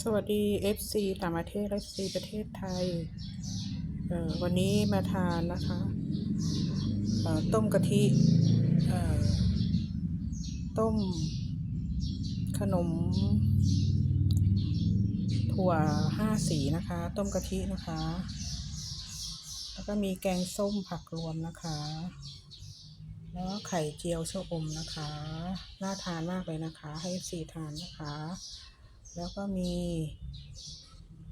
สวัสดี FC ต่างประเทศ FC ประเทศไทยเอ่อวันนี้มาทานนะคะเอ่อต้มกะทิเอ่อต้ม ขนม ถั่วห้าสีนะคะ ต้มกะทินะคะ แล้วก็มีแกงส้มผักรวมนะคะ แล้วไข่เจียวชะอมนะคะ น่าทานมากเลยนะคะ ให้ FC ทานนะคะ แล้วก็มี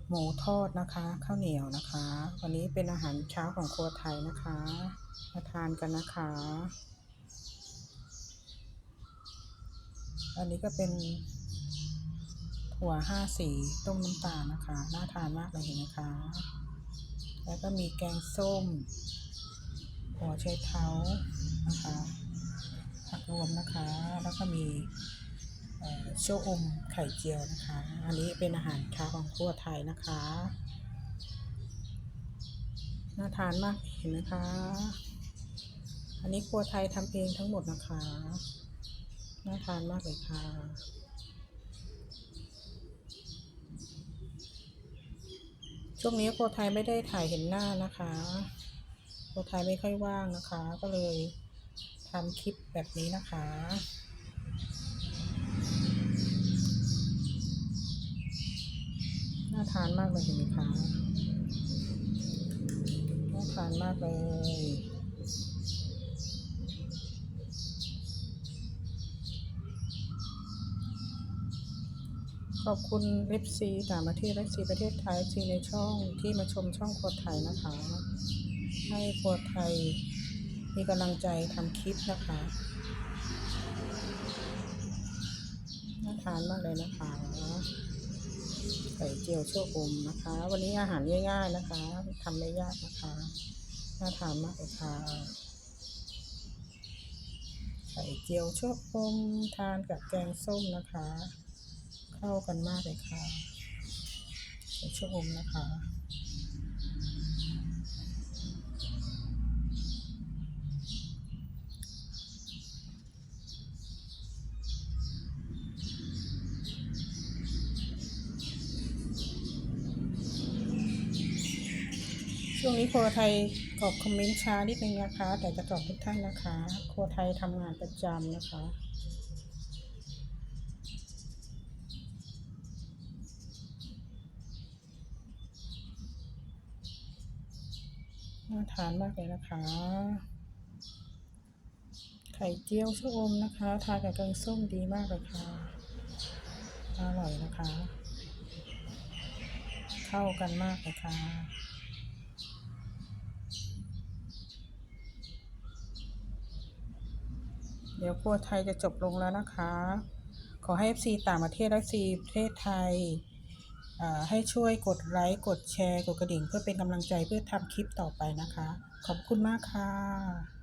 หมูทอดนะคะข้าวเหนียวนะคะ วันนี้เป็นอาหารเช้าของครัวไทยนะคะมาทานกันนะคะอันนี้ก็เป็นถั่วห้าสีต้มน้ำตาลนะคะน่าทานมากเลยเห็นไหมคะแล้วก็มีแกงส้ม หัวไชเท้านะคะผักรวมนะคะ แล้วก็มี โชอมไข่เจียวนะคะ อันนี้เป็นอาหารเช้าของครัวไทยนะคะ น่าทานมากเห็นไหมคะ อันนี้ครัวไทยทำเองทั้งหมดนะคะ น่าทานมากเลยค่ะช่วงนี้ครัวไทยไม่ได้ถ่ายเห็นหน้านะคะครัวไทยไม่ค่อยว่างนะคะ ก็เลยทำคลิปแบบนี้นะคะ น่า ทานมากเลยเห็นไหมคะน่าทานมากเลยขอบคุณเอฟซีต่างประเทศและซีประเทศไทยซีในช่องที่มาชมช่องครัวไทยนะคะ ให้ครัวไทยมีกำลังใจทำคลิปนะคะน่าทานมากเลยนะคะ ไข่เจียวชั่วอมนะคะ วันนี้อาหารง่ายๆนะคะทำไม่ยากนะคะน่าทานมากเลยค่ะไข่เจียวชั่วอมทานกับแกงส้มนะคะ เข้ากันมากเลยค่ะไข่ชั่วอมนะคะ ช่วงนี้ครัวไทยตอบคอมเมนต์ช้านิดนึงนะคะ แต่จะตอบทุกท่านนะคะครัวไทยทำงานประจำนะคะน่าทานมากเลยนะคะ ไข่เจียวชะอมนะคะ ทานกับแกงส้มดีมากเลยค่ะ อร่อยนะคะ เข้ากันมากเลยค่ะ เดี๋ยวครัวไทยจะจบลงแล้วนะคะ ขอให้ FC ต่างประเทศและ FC ประเทศไทยให้ช่วยกดไลค์ กดแชร์ กดกระดิ่ง เพื่อเป็นกำลังใจเพื่อทำคลิปต่อไปนะคะ ขอบคุณมากค่ะ